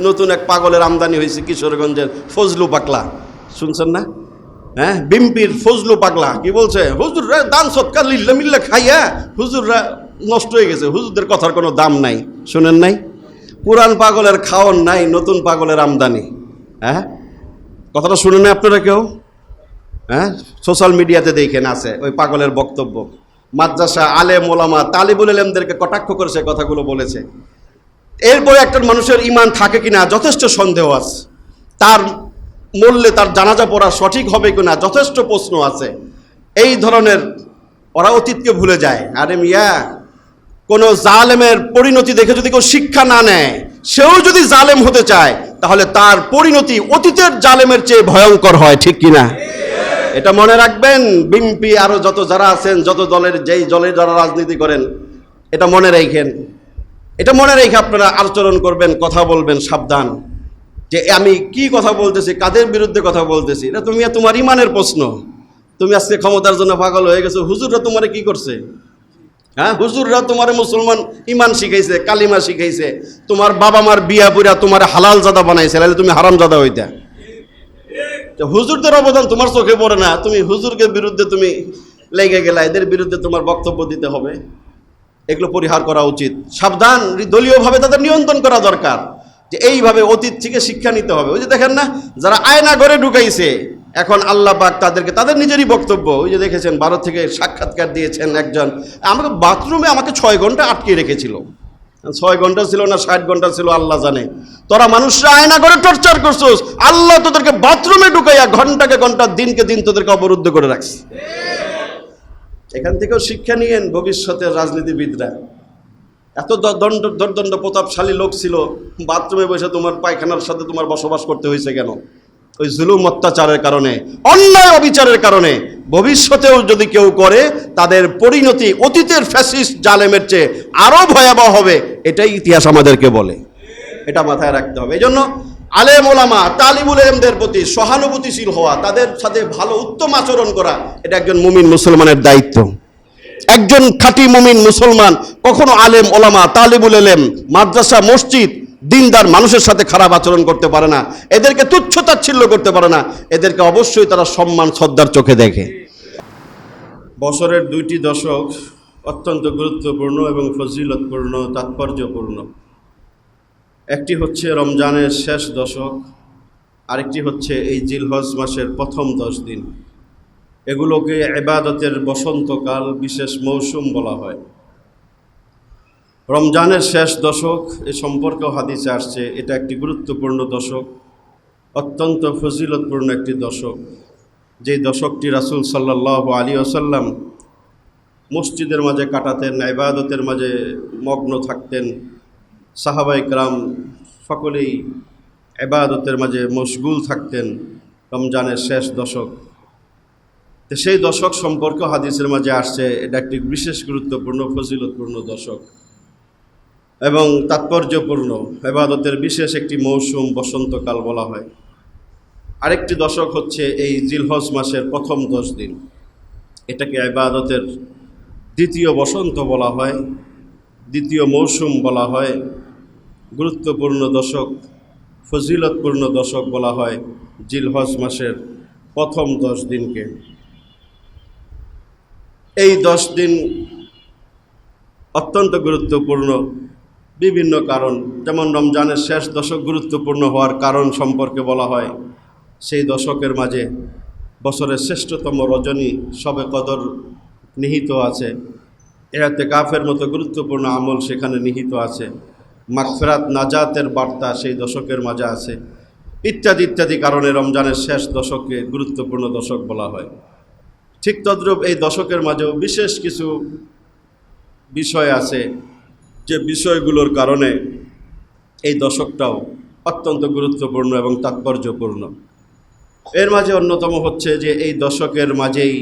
নতুন এক পাগলের আমদানি হয়েছে কিশোরগঞ্জের ফজলু পাগলা। শুনছেন না? হ্যাঁ? বিম্পির ফজলু পাগলা। কি বলছে? হুজুররা দান সৎকার, লিল্লা মিল্লা খাইয়া হুজুররা নষ্ট হয়ে গেছে। হুজুরদের কথার কোনো দাম নাই। শুনেন নাই? পুরান পাগলের খাওয়ান নাই, নতুন পাগলের আমদানি। হ্যাঁ? কথাটা শুনেন না আপনারা কেউ? হ্যাঁ? সোশ্যাল মিডিয়াতে দেখেন আছে ওই পাগলের বক্তব্য। মাদ্রাসা আলে মোলামা তালিবুল এলেমদেরকে কটাক্ষ করে সে কথাগুলো বলেছে। এরপরে একটা মানুষের ইমান থাকে কিনা যথেষ্ট সন্দেহ আছে। তার মূল্যে তার জানাজা পড়া সঠিক হবে কিনা যথেষ্ট প্রশ্ন আছে। এই ধরনের ওরা অতীতকে ভুলে যায়। আরে মিয়া, কোনো জালেমের পরিণতি দেখে যদি কেউ শিক্ষা না নেয়, সেও যদি জালেম হতে চায়, তাহলে তার পরিণতি অতীতের জালেমের চেয়ে ভয়ঙ্কর হয়, ঠিক কিনা? এটা মনে রাখবেন বিম্পি আরও যত যারা আছেন, যত দলের যেই দলের যারা রাজনীতি করেন, এটা মনে রাখেন। এটা মনে রেখে আপনারা আচরণ করবেন, কথা বলবেন, সাবধান। যে আমি কি কথা বলতেছি, কাদের বিরুদ্ধে কথা বলতেছি, এটা তুমি, তোমার ইমানের প্রশ্ন। তুমি আজকে ক্ষমতার জন্য পাগল হয়ে গেছো, হুজুররা তোমারে কি করছে? হ্যাঁ হুজুররা তোমার মুসলমান ইমান শিখাইছে, কালিমা শিখাইছে। তোমার বাবা মার বিয়া পুরা তোমার হালাল জাদা বানাইছে, নাহলে তুমি হারাম জাদা হইতা। তো হুজুরদের অবদান তোমার চোখে পড়ে না, তুমি হুজুরকে বিরুদ্ধে তুমি লেগে গেলা, এদের বিরুদ্ধে তোমার বক্তব্য দিতে হবে। এগুলো পরিহার করা উচিত। সাবধান, দলীয়ভাবে তাদের নিয়ন্ত্রণ করা দরকার। যে এইভাবে অতীত থেকে শিক্ষা নিতে হবে। ওই যে দেখেন না, যারা আয়না ঘরে ঢুকাইছে, এখন আল্লাহ পাক তাদেরকে, তাদের নিজেরই বক্তব্য। ওই যে দেখেছেন ভারত থেকে সাক্ষাৎকার দিয়েছেন একজন। আমাকে বাথরুমে আমাকে ছয় ঘণ্টা আটকে রেখেছিল। ছয় ঘণ্টা ছিল না, ষাট ঘণ্টা ছিল, আল্লাহ জানে। তোরা মানুষরা আয়না করে টর্চার করছোস। আল্লাহ তোদেরকে বাথরুমে ঢুকাইয়া ঘন্টাকে ঘণ্টা, দিনকে দিন তোদেরকে অবরুদ্ধ করে রাখছে। এখান থেকেও শিক্ষা নিয়েন ভবিষ্যতের রাজনীতিবিদরা। এত দণ্ড দর্দণ্ড প্রতাপশালী লোক ছিল, বাথরুমে বসে তোমার পায়খানার সাথে তোমার বসবাস করতে হয়েছে কেন? ওই জুলুম অত্যাচারের কারণে, অন্যায় অবিচারের কারণে ভবিষ্যতেও যদি কেউ করে, তাদের পরিণতি অতীতের ফ্যাসিস্ট জালেমের চেয়ে আরও ভয়াবহ হবে, এটাই ইতিহাস আমাদেরকে বলে। এটা মাথায় রাখতে হবে। এই জন্য আলেম ওলামা, তালিবুল এমদের প্রতি সহানুভূতিশীল হওয়া, তাদের সাথে ভালো উত্তম আচরণ করা, এটা একজন মুমিন মুসলমানের দায়িত্ব। একজন খাঁটি মুমিন মুসলমান, কখনো আলেম ওলামা, তালিবুল এলেম মাদ্রাসা, মসজিদ, দিনদার মানুষের সাথে খারাপ আচরণ করতে পারে না, এদেরকে তুচ্ছ তাচ্ছিল্য করতে পারে না, এদেরকে অবশ্যই তারা সম্মান, শ্রদ্ধার চোখে দেখে। বছরের দুইটি দশক অত্যন্ত গুরুত্বপূর্ণ এবং ফজিলতপূর্ণ, তাৎপর্যপূর্ণ। একটি হচ্ছে রমজানের শেষ দশক, আরেকটি হচ্ছে এই জিলহজ মাসের প্রথম দশ দিন। এগুলোকে এবাদতের বসন্তকাল বিশেষ মৌসুম বলা হয়। রমজানের শেষ দশক, এ সম্পর্কেও হাদিসে আসছে, এটা একটি গুরুত্বপূর্ণ দশক, অত্যন্ত ফজিলতপূর্ণ একটি দশক। যেই দশকটি রাসূল সাল্লাহ আলী আসাল্লাম মসজিদের মাঝে কাটাতেন, ইবাদতের মাঝে মগ্ন থাকতেন সাহাবাই গ্রাম সকলেই এবাদতের মাঝে মশগুল থাকতেন রমজানের শেষ দশক। তো সেই দশক সম্পর্কে হাদিসের মাঝে আসছে, এটা একটি বিশেষ গুরুত্বপূর্ণ, ফজিলতপূর্ণ দশক এবং তাৎপর্যপূর্ণ। এবাদতের বিশেষ একটি মৌসুম বসন্তকাল বলা হয়। আরেকটি দশক হচ্ছে এই জিলহজ মাসের প্রথম দশ দিন। এটাকে এবাদতের দ্বিতীয় বসন্ত বলা হয়, দ্বিতীয় মৌসুম বলা হয়। গুরুত্বপূর্ণ দশক, ফজিলতপূর্ণ দশক বলা হয় জিলহজ মাসের প্রথম দশ দিনকে। এই দশ দিন অত্যন্ত গুরুত্বপূর্ণ। বিভিন্ন কারণ, যেমন রমজানের শেষ দশক গুরুত্বপূর্ণ হওয়ার কারণ সম্পর্কে বলা হয়। সেই দশকের মাঝে বছরের শ্রেষ্ঠতম রজনী সবে কদর নিহিত আছে। এরাতে কাফের মতো গুরুত্বপূর্ণ আমল সেখানে নিহিত আছে। মাগফেরাত নাজাতের বার্তা সেই দশকের মাঝে আছে। ইত্যাদি ইত্যাদি কারণে রমজানের শেষ দশককে গুরুত্বপূর্ণ দশক বলা হয়। ঠিক তদ্রূপ এই দশকের মাঝেও বিশেষ কিছু বিষয় আছে যে বিষয়গুলোর কারণে এই দশকটাও অত্যন্ত গুরুত্বপূর্ণ এবং তাৎপর্যপূর্ণ। এর মাঝে অন্যতম হচ্ছে যে এই দশকের মাঝেই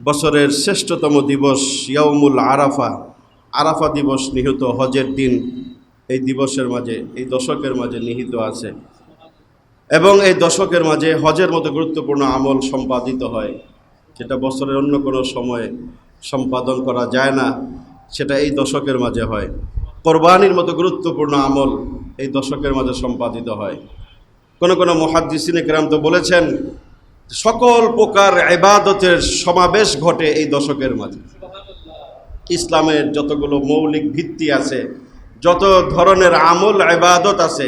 বছরের শ্রেষ্ঠতম দিবস ইয়াউমুল আরাফা আরাফা দিবস নিহত হজের দিন। এই দিবসের মাঝে, এই দশকের মাঝে নিহিত আছে। এবং এই দশকের মাঝে হজের মতো গুরুত্বপূর্ণ আমল সম্পাদিত হয়। যেটা বছরের অন্য কোনো সময়ে সম্পাদন করা যায় না, সেটা এই দশকের মাঝে হয়। কোরবানির মতো গুরুত্বপূর্ণ আমল এই দশকের মাঝে সম্পাদিত হয়। কোনো কোনো মহাদ্দিসিন কেরাম তো বলেছেন, সকল প্রকার এবাদতের সমাবেশ ঘটে এই দশকের মাঝে। ইসলামের যতগুলো মৌলিক ভিত্তি আছে যত ধরনের আমল এবাদত আছে,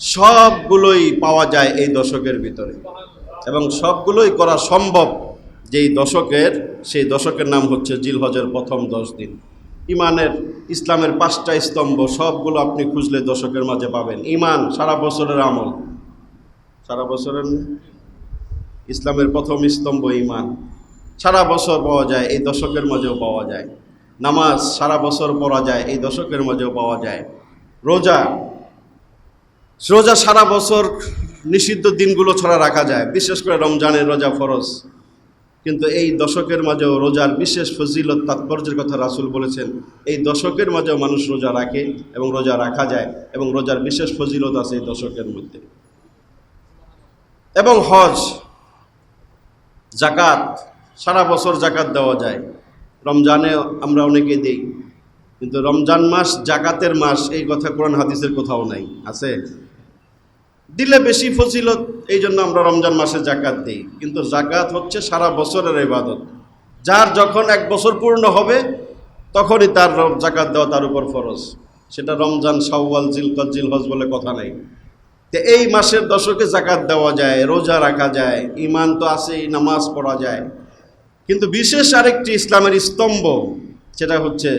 সবগুলোই পাওয়া যায় এই দশকের ভিতরে। এবং সবগুলোই করা সম্ভব যেই দশকের, সেই দশকের নাম হচ্ছে জিলহজের প্রথম দশ দিন। ইমানের, ইসলামের পাঁচটা স্তম্ভ, সবগুলো আপনি খুঁজলে দশকের মাঝে পাবেন। ইমান, সারা বছরের আমল। সারা বছরের ইসলামের প্রথম স্তম্ভ ইমান। সারা বছর পাওয়া যায়, এই দশকের মাঝেও পাওয়া যায়। নামাজ সারা বছর পড়া যায়, এই দশকের মাঝেও পাওয়া যায়। রোজা রোজা সারা বছর নিষিদ্ধ দিনগুলো ছাড়া রাখা যায়, বিশেষ করে রমজানের রোজা ফরজ। কিন্তু এই দশকের মাঝেও রোজার বিশেষ ফজিলত, তাৎপর্যের কথা রাসুল বলেছেন, এই দশকের মাঝেও মানুষ রোজা রাখে এবং রোজা রাখা যায় এবং রোজার বিশেষ ফজিলত আছে এই দশকের মধ্যে। এবং হজ, জাকাত, সারা বছর জাকাত দেওয়া যায়। রমজানে আমরা অনেকে দিই, কিন্তু রমজান মাস জাকাতের মাস, এই কথা কোরআন হাদিসের কোথাও নাই, আছে? দিলে বেশি ফজিলত এই জন্য আমরা রমজান মাসে জাকাত দিই, কিন্তু জাকাত হচ্ছে সারা বছরের ইবাদত। যার যখন এক বছর পূর্ণ হবে, তখনই তার জাকাত দেওয়া তার উপর ফরজ। সেটা রমজান, শাওয়াল, জিলকত, জিলহজ বলে কথা নেই। তো এই মাসের দশকে জাকাত দেওয়া যায়, রোজা রাখা যায় ইমান তো আছেই, নামাজ পড়া যায়। কিন্তু বিশেষ আরেকটি ইসলামের স্তম্ভ, সেটা হচ্ছে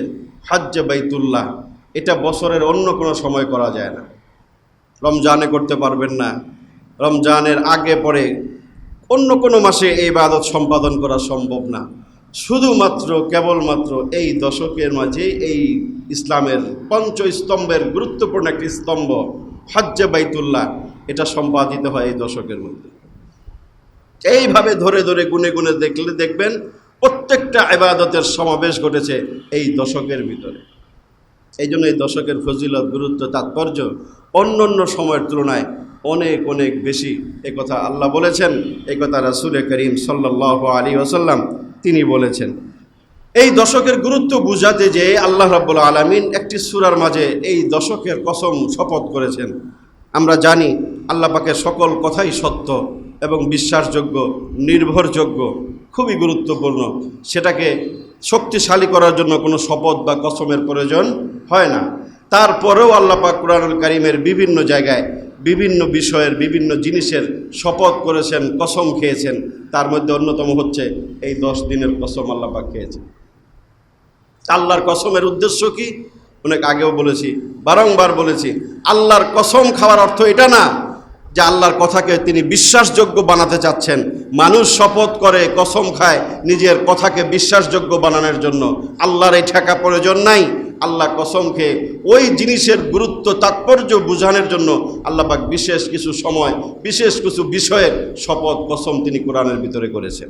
হাজ্জে বাইতুল্লাহ। এটা বছরের অন্য কোনো সময় করা যায় না। রমজানে করতে পারবেন না। রমজানের আগে, পরে অন্য কোনো মাসে এই ইবাদত সম্পাদন করা সম্ভব না। শুধুমাত্র, কেবলমাত্র এই দশকের মাঝে এই ইসলামের পঞ্চ স্তম্ভের গুরুত্বপূর্ণ একটি স্তম্ভ, হজ্জে বাইতুল্লাহ, এটা সম্পাদিত হয় এই দশকের মধ্যে। এইভাবে ধরে ধরে গুনে গুনে দেখলে দেখবেন প্রত্যেকটা ইবাদতের সমাবেশ ঘটেছে এই দশকের ভিতরে। এই জন্য এই দশকের ফজিলত, গুরুত্ব, তাৎপর্য অন্য অন্য সময়ের তুলনায় অনেক অনেক বেশি। কথা আল্লাহ বলেছেন কথা রাসুল করিম সাল্লাহ আলী ওসাল্লাম তিনি বলেছেন। এই দশকের গুরুত্ব বুঝাতে যে আল্লাহ রাব্বুল আলমিন একটি সুরার মাঝে এই দশকের কসম শপথ করেছেন। আমরা জানি আল্লাহ পাকের সকল কথাই সত্য। এবং বিশ্বাসযোগ্য, নির্ভরযোগ্য, খুবই গুরুত্বপূর্ণ। সেটাকে শক্তিশালী করার জন্য কোনো শপথ বা কসমের প্রয়োজন হয় না। তারপরেও আল্লাহ পাক কুরআনুল কারিমের বিভিন্ন জায়গায় বিভিন্ন বিষয়ের, বিভিন্ন জিনিসের শপথ করেছেন, কসম খেয়েছেন। তার মধ্যে অন্যতম হচ্ছে এই দশ দিনের কসম আল্লাহ পাক খেয়েছেন। আল্লাহর কসমের উদ্দেশ্য কি? অনেক আগেও বলেছি, বারংবার বলেছি, আল্লাহর কসম খাওয়ার অর্থ এটা না যে আল্লাহর কথাকে তিনি বিশ্বাসযোগ্য বানাতে চাচ্ছেন। মানুষ শপথ করে, কসম খায় নিজের কথাকে বিশ্বাসযোগ্য বানানোর জন্য। আল্লাহর এই ঠেকা প্রয়োজন নাই। আল্লাহ কসম খেয়ে ওই জিনিসের গুরুত্ব, তাৎপর্য বোঝানোর জন্য আল্লাহ পাক বিশেষ কিছু সময়, বিশেষ কিছু বিষয়ের শপথ, কসম তিনি কোরআনের ভিতরে করেছেন।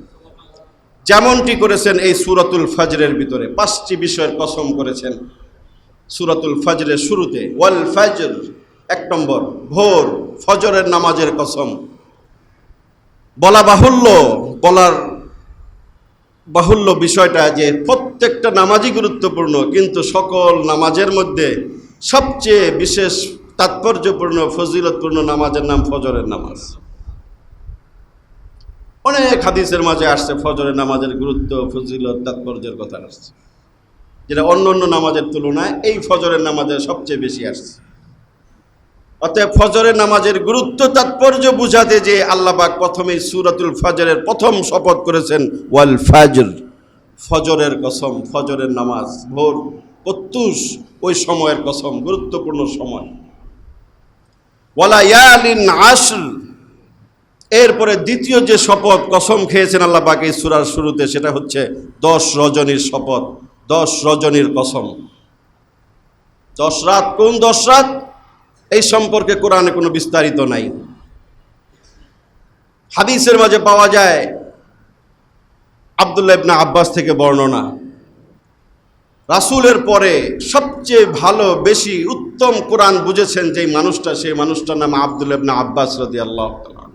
যেমনটি করেছেন এই সুরাতুল ফজরের ভিতরে। পাঁচটি বিষয়ের কসম করেছেন সুরাতুল ফজরের শুরুতে, ওয়াল ফজর। এক নম্বর, ভোর, ফজরের নামাজের কসম। বলা বাহুল্য, বলার বাহুল্য বিষয়টা যে প্রত্যেকটা নামাজই গুরুত্বপূর্ণ, কিন্তু সকল নামাজের মধ্যে সবচেয়ে বিশেষ তাৎপর্যপূর্ণ, ফজিলতপূর্ণ নামাজের নাম ফজরের নামাজ। অনেক হাদিসের মাঝে আসছে ফজরের নামাজের গুরুত্ব, ফজিলত, তাৎপর্যের কথা আসছে। যেটা অন্য অন্য নামাজের তুলনায় এই ফজরের নামাজের সবচেয়ে বেশি আসছে। অতএব ফজরের নামাজের গুরুত্ব, তাৎপর্য বুঝাতে যে আল্লাপাক প্রথমেই সুরাতুল ফজরের প্রথম শপথ করেছেন, ওয়াল ফাজর, ফজরের কসম, ফজরের নামাজ, ভোর প্রত্যুষ ওই সময়ের কসম, গুরুত্বপূর্ণ সময়। ওয়ালা ইয়ালিন আসর, এরপরে দ্বিতীয় যে শপথ কসম খেয়েছেন আল্লাহ পাক সুরার শুরুতে, সেটা হচ্ছে দশ রজনীর শপথ, দশ রজনীর কসম। দশ রাত, কোন দশ রাত? এই সম্পর্কে কোরআনে কোনো বিস্তারিত নাই। হাদিসের মাঝে পাওয়া যায়, আবদুল্লাহ ইবনা আব্বাস থেকে বর্ণনা। রাসূলের পরে সবচেয়ে ভালো, বেশি, উত্তম কোরআন বুঝেছেন যেই মানুষটা, সেই মানুষটার নাম আবদুল ইবনা আব্বাস রাদিয়াল্লাহু তাআলা।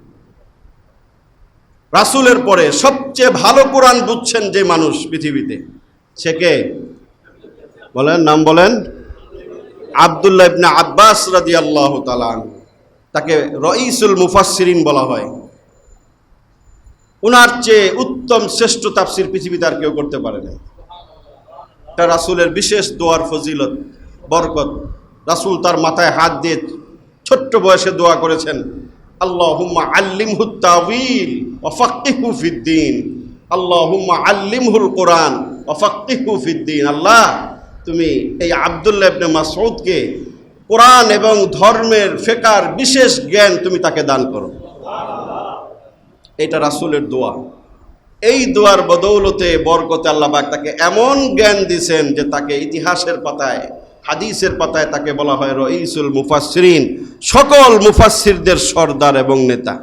রাসূলের পরে সবচেয়ে ভালো কোরআন বুঝছেন যে মানুষ পৃথিবীতে, সে কে? বলেন, নাম বলেন। আবদুল্লাহ ইবনে আব্বাস রাদিয়াল্লাহু আল্লাহ আনহু। তাকে রঈসুল মুফাসসিরিন বলা হয়। ওনার চেয়ে উত্তম শ্রেষ্ঠ তাফসির পৃথিবীতে আর কেউ করতে পারে না এটা রাসূলের বিশেষ দোয়ার ফজিলত, বরকত। রাসূল তার মাথায় হাত দিয়ে ছোট্ট বয়সে দোয়া করেছেন, আল্লাহুম্মা আল্লিমহু তাওয়িল ওয়া ফাক্কিহু ফিদ্দিন আল্লাহুম্মা আল্লিমহুল কোরআন ওয়া ফাক্কিহু ফিদ্দিন আল্লাহ তুমি এই আব্দুল্লাহ ইবনে মাসউদকে কোরআন এবং ধর্মের ফেকার বিশেষ জ্ঞান তুমি তাকে দান করো। এটা রাসূলের দোয়া। এই দোয়ার বদৌলতে, বরকতে আল্লাহ পাক তাকে এমন জ্ঞান দিছেন যে তাকে ইতিহাসের পাতায়, হাদিসের পাতায় তাকে বলা হয় রঈসুল মুফাসসিরিন। সকল মুফাসসিরদের সর্দার এবং নেতা।